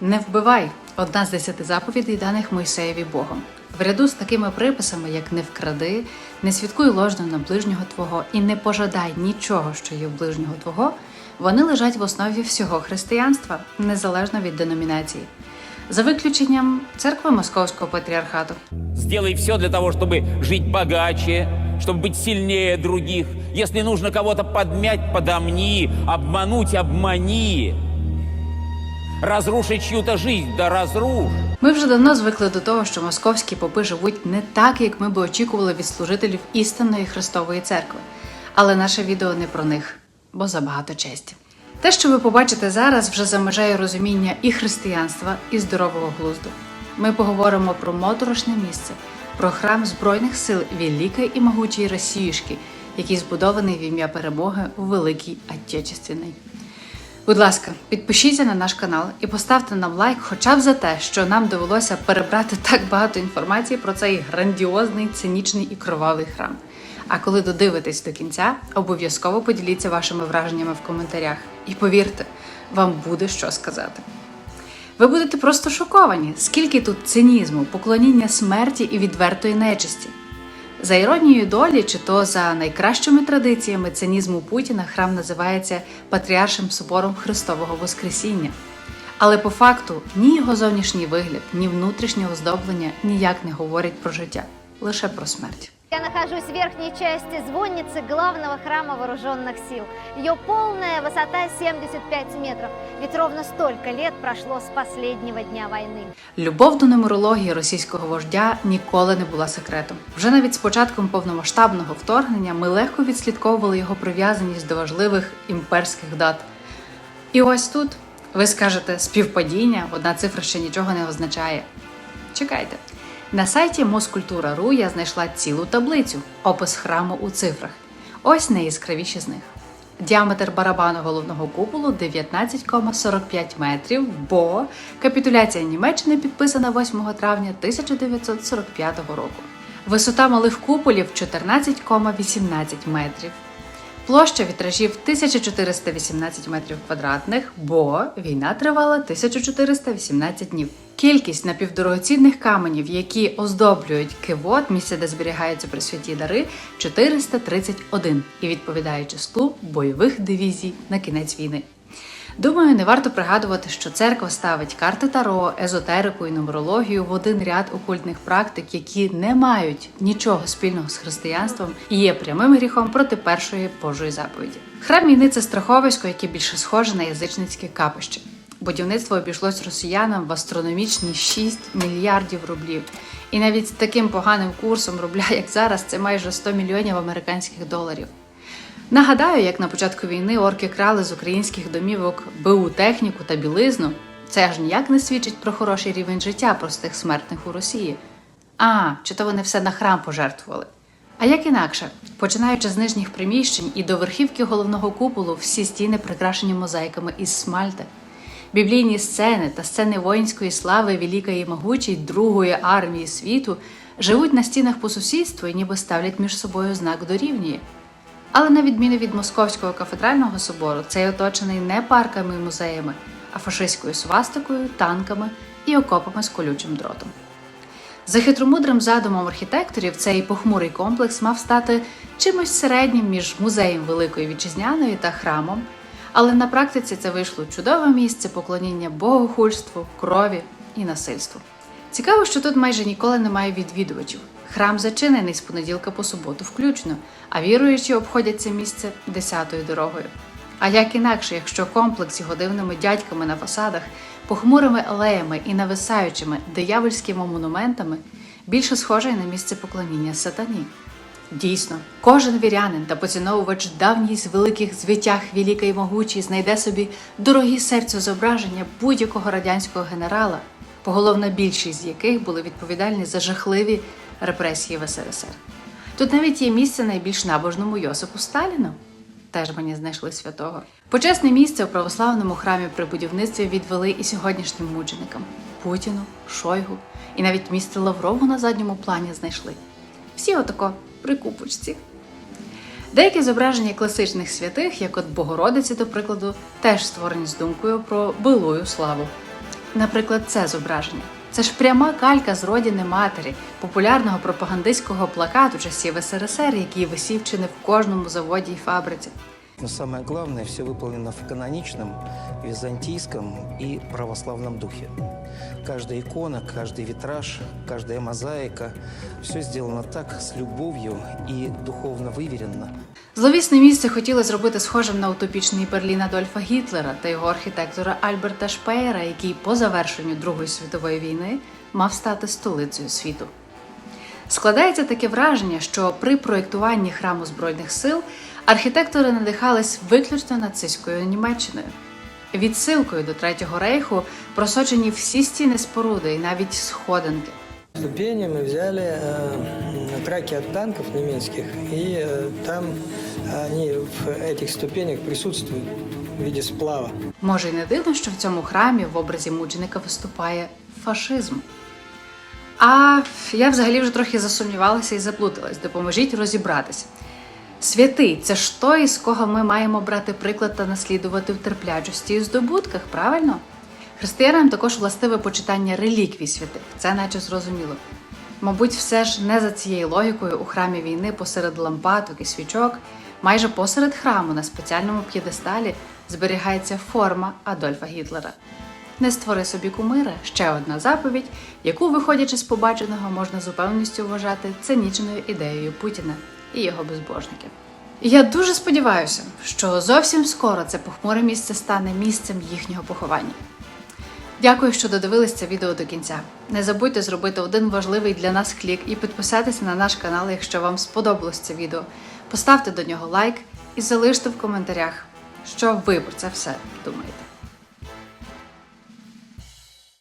Не вбивай одна з десяти заповідей, даних Мойсеєві Богом. В ряду з такими приписами, як не вкради, не свідкуй ложно на ближнього твого і не пожадай нічого, що є в ближнього твого, вони лежать в основі всього християнства, незалежно від деномінації, за виключенням церкви Московського патріархату. Сделай все для того, чтобы жить богаче, чтобы быть сильнее других. Если нужно кого-то подмять, подомни, обмануть, обмани. Разрушить чью-то жизнь, да разрушь. Ми вже давно звикли до того, що московські попи живуть не так, як ми би очікували від служителів істинної Христової церкви. Але наше відео не про них, бо забагато честі. Те, що ви побачите зараз, вже за межею розуміння і християнства, і здорового глузду. Ми поговоримо про моторошне місце, про храм Збройних сил Великої і могучої Росіюшки, який збудований в ім'я перемоги у Великій Отечественній. Будь ласка, підпишіться на наш канал і поставте нам лайк хоча б за те, що нам довелося перебрати так багато інформації про цей грандіозний, цинічний і кровавий храм. А коли додивитесь до кінця, обов'язково поділіться вашими враженнями в коментарях. І повірте, вам буде що сказати. Ви будете просто шоковані, скільки тут цинізму, поклоніння смерті і відвертої нечисті. За іронією долі, чи то за найкращими традиціями цинізму Путіна храм називається Патріаршим собором Христового Воскресіння. Але по факту ні його зовнішній вигляд, ні внутрішнє оздоблення ніяк не говорять про життя, лише про смерть. Я нахожусь в верхней части звонницы главного храма вооруженных сил. Ее полная высота 75 метров, ведь ровно столько лет прошло с последнего дня войны. Любов до нумерології російського вождя ніколи не була секретом. Вже навіть з початком повномасштабного вторгнення ми легко відслідковували його прив'язаність до важливих імперських дат. І ось тут ви скажете співпадіння, одна цифра ще нічого не означає. Чекайте. На сайті Москультура.ру я знайшла цілу таблицю, опис храму у цифрах. Ось найяскравіші з них. Діаметр барабану головного куполу 19,45 метрів, бо капітуляція Німеччини підписана 8 травня 1945 року. Висота малих куполів 14,18 метрів. Площа вітражів 1418 метрів квадратних, бо війна тривала 1418 днів. Кількість напівдорогоцінних каменів, які оздоблюють кивот, місце, де зберігаються присвяті дари, 431 і відповідає числу бойових дивізій на кінець війни. Думаю, не варто пригадувати, що церква ставить карти таро, езотерику і нумерологію в один ряд окультних практик, які не мають нічого спільного з християнством і є прямим гріхом проти першої Божої заповіді. Храм війни це страховисько, яке більше схоже на язичницьке капище. Будівництво обійшлось росіянам в астрономічні 6 мільярдів рублів. І навіть з таким поганим курсом рубля, як зараз, це майже 100 мільйонів американських доларів. Нагадаю, як на початку війни орки крали з українських домівок БУ техніку та білизну. Це аж ніяк не свідчить про хороший рівень життя простих смертних у Росії. А, чи то вони все на храм пожертвували. А як інакше, починаючи з нижніх приміщень і до верхівки головного куполу, всі стіни прикрашені мозаїками із смальти. Біблійні сцени та сцени воїнської слави Великої і могучої Другої армії світу живуть на стінах по сусідству і ніби ставлять між собою знак дорівнює. Але на відміну від Московського кафедрального собору, цей оточений не парками і музеями, а фашистською свастикою, танками і окопами з колючим дротом. За хитромудрим задумом архітекторів, цей похмурий комплекс мав стати чимось середнім між музеєм Великої Вітчизняної та храмом, але на практиці це вийшло чудове місце поклоніння богохульству, крові і насильству. Цікаво, що тут майже ніколи немає відвідувачів. Храм зачинений з понеділка по суботу включно, а віруючі обходять це місце десятою дорогою. А як інакше, якщо комплекс його дивними дядьками на фасадах, похмурими алеями і нависаючими диявольськими монументами більше схожий на місце поклоніння сатані. Дійсно, кожен вірянин та поціновувач давній з великих звитяг Великої могучій знайде собі дорогі серцю зображення будь-якого радянського генерала, поголовна більшість з яких були відповідальні за жахливі репресії в СРСР. Тут навіть є місце найбільш набожному Йосипу Сталіну. Теж мені знайшли святого. Почесне місце у православному храмі при будівництві відвели і сьогоднішнім мученикам Путіну, Шойгу і навіть місце Лаврову на задньому плані знайшли. Всі отако при купочці. Деякі зображення класичних святих, як от Богородиці, до прикладу, теж створені з думкою про билою славу. наприклад, це зображення. Це ж пряма калька з родини матері, популярного пропагандистського плакату часів СРСР, який висів чи не в кожному заводі й фабриці. Но самое главное, все выполнено в каноничном, византийском и православном духе. Каждая икона, каждый витраж, каждая мозаика – все сделано так, с любовью и духовно выверенно. Зловісне місце хотіли зробити схожим на утопічний Берлін Адольфа Гітлера та його архітектора Альберта Шпеєра, який по завершенню Другої світової війни мав стати столицею світу. Складається таке враження, що при проєктуванні храму Збройних сил архітектори надихались виключно нацистською Німеччиною. Відсилкою до Третього рейху просочені всі стіни споруди і навіть сходинки. Ступени мы взяли э, траки от танков немецких, и э, там они в этих ступенях присутствуют в виде сплава. Може, й не дивно, що в цьому храмі в образі мученика виступає фашизм. А я взагалі вже трохи засумнівалася і заплуталась. Допоможіть розібратися. Святий це ж той, з кого ми маємо брати приклад та наслідувати в терплячості і здобутках, правильно? Християнам також властиве почитання реліквій святих, це наче зрозуміло. Мабуть, все ж не за цією логікою у храмі війни посеред лампадок і свічок, майже посеред храму на спеціальному п'єдесталі зберігається форма Адольфа Гітлера. Не створи собі кумира ще одна заповідь, яку, виходячи з побаченого, можна з упевненістю вважати цинічною ідеєю Путіна і його безбожників. Я дуже сподіваюся, що зовсім скоро це похмуре місце стане місцем їхнього поховання. Дякую, що додивились це відео до кінця. Не забудьте зробити один важливий для нас клік і підписатися на наш канал, якщо вам сподобалось це відео. Поставте до нього лайк і залиште в коментарях, що ви про це все думаєте.